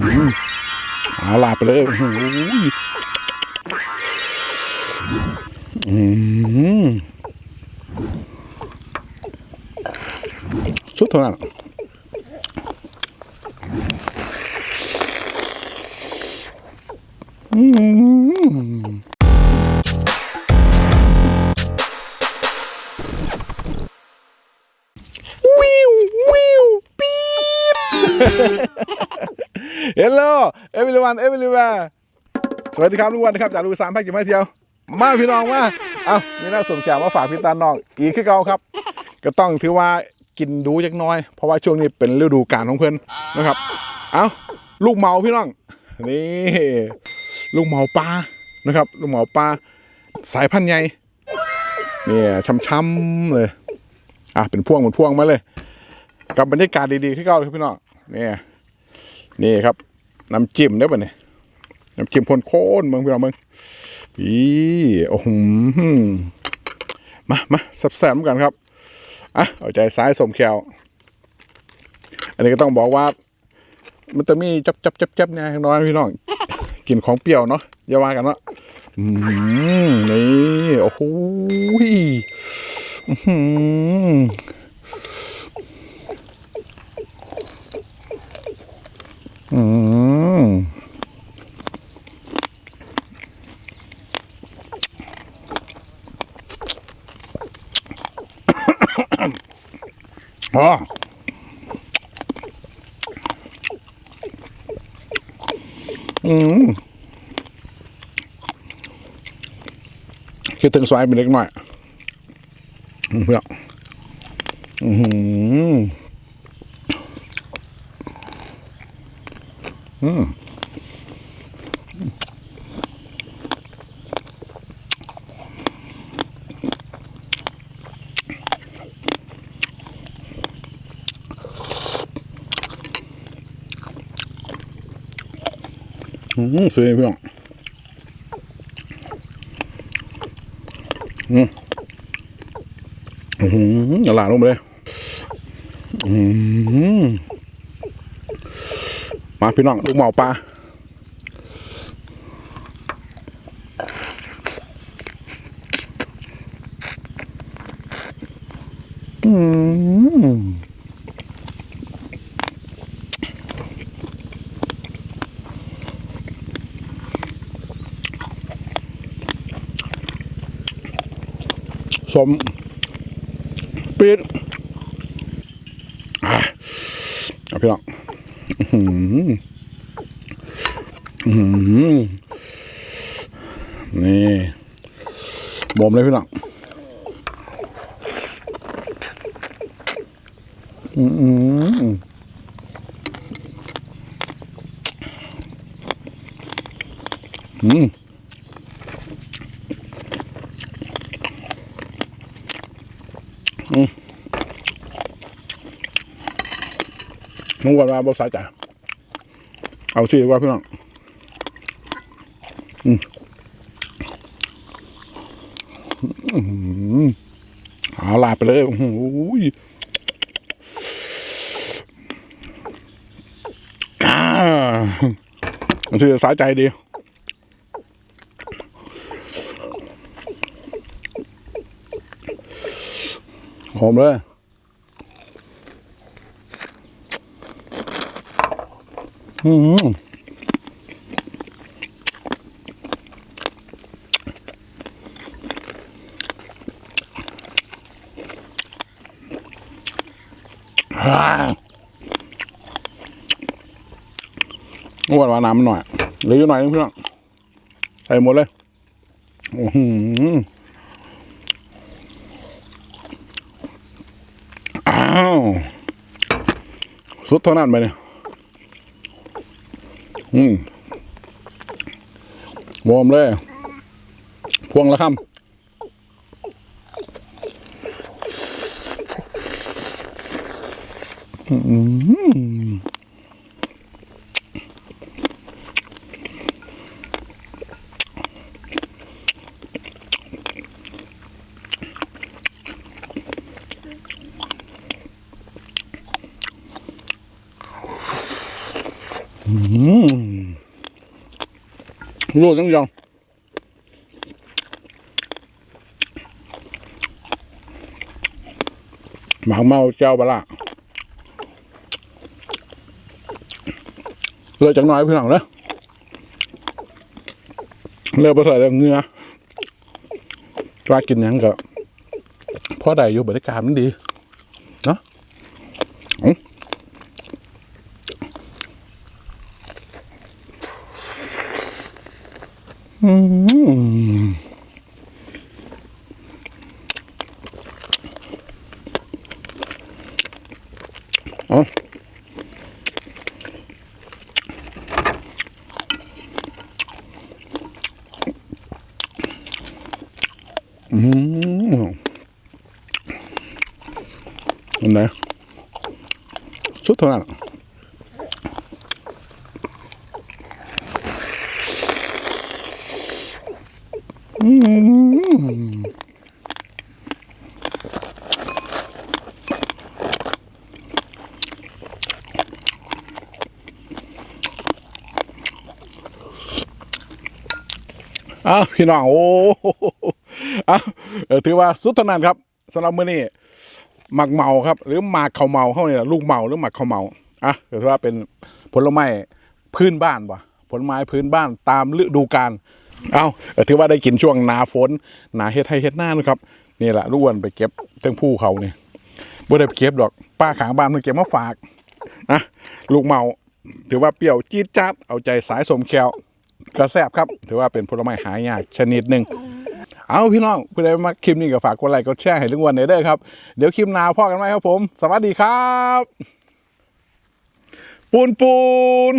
เอาลาดไปเลยโอ้โหอืมสุดเท่านั้นอืม วิววิวปี๊ดเฮลโลเอวิลวันเอวิลวันสวัสดีครับทุกวันนะครับจากลูกสามแพ็กจะมาเที่ยว มาพี่น้องมาเอามีน่าสมแขกมาฝากพี่ตาน้องอีกคือเก่าครับ ก็ต้องถือว่ากินดูจักน้อย เพราะว่าช่วงนี้เป็นฤดูกาลของเพื่อนนะครับ เอาลูกเมาพี่น้องนี่ลูกเมาปลานะครับ ลูกเมาปลาสายพันธุ์ใหญ่เนี่ยช้ำๆเลยอะเป็นพ่วงเป็นพ่วงมาเลย กับบรรยากาศดีๆที่เก่าเลยครับพี่น้องเนี่ยนี่ครับ น้ำจิ้มได้ป่ะเนี่ยน้ำจิ้มคนโค้นเมืองพี่น้องเมืองอีโอ้โหมามาสับแสบๆเหมือนกันครับอะเอาใจซ้ายสมแควอันนี้ก็ต้องบอกว่า มันจะมีจับจับจับจับเนี่ยน้อยพี่น้องกินของเปรี้ยวเนาะอย่าว่ากันเนาะอืมนี่โอ้โหอื้อหือ อืม อ๋ออืมคิดถึงสายเป็นเล็กหน่อยอืมเพื่อนอืมอืม อืมสวยเพี่องอืมอืมละลายลงไปเลยอืมมาพี่น้องลูกหมอปลาอืม สมปีดพี่น้องนี่บ่มเลยพี่น้องอืมอหื อืมมึงว่าบ่สาใจเอาสิว่าพี่น้องอืมอื้อหือเอาลาไปเลยโอ้โหยอ่ามันสิสายใจดี หอมเลยอืมอ่าวานหวาน้ำมันหน่อยเหลืออยู่หน่อยนึงพี่องใส่หมดเลยอ้โหอ้าว สุดเท่านั้นไปเนี่ยอืมวอมเลย พวงละคำอืม รู้จังยังหมาเมาเจ้าบละเลือจังน้อยพี่น้องเนอะเลือไปใส่เงือว่ากินยังก็พ่อได้อยู่บรรยากาศมันดี เนาะอื้อ อืมเอาอืมอันไหนสุดเท่านั้น อ้าวพี่น้องโอ้โหอ้าวถือว่าสุดเท่านั้นครับสำหรับมื้อนี้หมักเมาครับ หรือหมากเขาเมาเขาเนี่ยลูกเมาหรือหมักเขาเมาอะถือว่าเป็นผลไม้พื้นบ้านว่ะผลไม้พื้นบ้านตามฤดูกาล เอาถือว่าได้กินช่วงนาฝนนาเฮ็ดให้เฮ็ดหน้านะครับนี่แหละลูกอ้วนไปเก็บเทั้งผู้เขาเนี่ยบ่ได้ไปเก็บดอกป้าขางบ้านมันเก็บมาฝากนะลูกเมาถือว่าเปรี้ยวจี๊ดจ๊าดเอาใจสายสมแควกระแซบครับ ถือว่าเป็นผลไม้หายากชนิดหนึ่งเอาพี่น้องผู้ใดมาคลิปนี้ก็ฝากกดไลค์กดแชร์ให้ลุงวันหน่อยเด้อครับ เดี๋ยวคลิปหน้าพ่อกันไหมครับผม สวัสดีครับ ปูนปูน